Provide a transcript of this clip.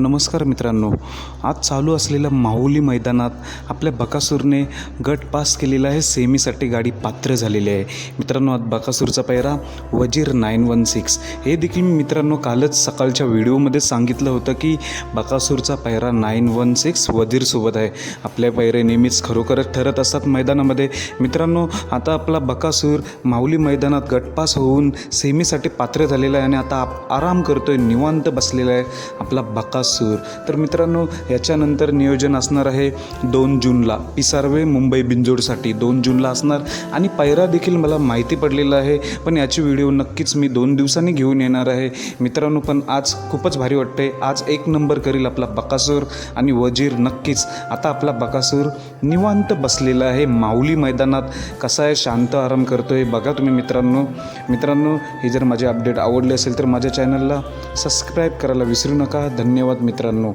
नमस्कार मित्रांनो. आज चालू असलेल्या माहुली मैदानात आपल्या बकासूरने गट पास केलेला आहे. सेमीसाठी गाडी पात्र झालेली आहे. मित्रांनो आज बकासूरचा पैरा वजीर नाईन वन सिक्स. हे देखील मी मित्रांनो कालच सकाळच्या व्हिडिओमध्ये सांगितलं होतं की बकासूरचा पैरा नाईन वन सिक्स वजीरसोबत आहे. आपल्या पैरे नेहमीच खरोखरच ठरत असतात मैदानामध्ये. मित्रांनो आता आपला बकासूर माऊली मैदानात गटपास होऊन सेमीसाठी पात्र झालेला आहे आणि आता आप आराम करतोय निवांत बसलेला आहे आपला बकासूर. सूर तर मित्रांनो याच्यानंतर नियोजन असणार आहे दोन जूनला. पिसारवे मुंबई बिंजोडसाठी दोन जूनला असणार. आणि पायरा देखील मला माहिती पडलेला आहे पण याची व्हिडिओ नक्कीच मी दोन दिवसांनी घेऊन येणार आहे. मित्रांनो पण आज खूपच भारी वाटते आज एक नंबर करील आपला बकासूर आणि वजीर नक्कीच. आता आपला बकासूर निवांत बसलेला आहे माऊली मैदानात. कसा आहे? शांत आराम करतो आहे बघा तुम्ही मित्रांनो. मित्रांनो हे जर माझे अपडेट आवडले असेल तर माझ्या चॅनलला सबस्क्राईब करायला विसरू नका. धन्यवाद. मित्रांनो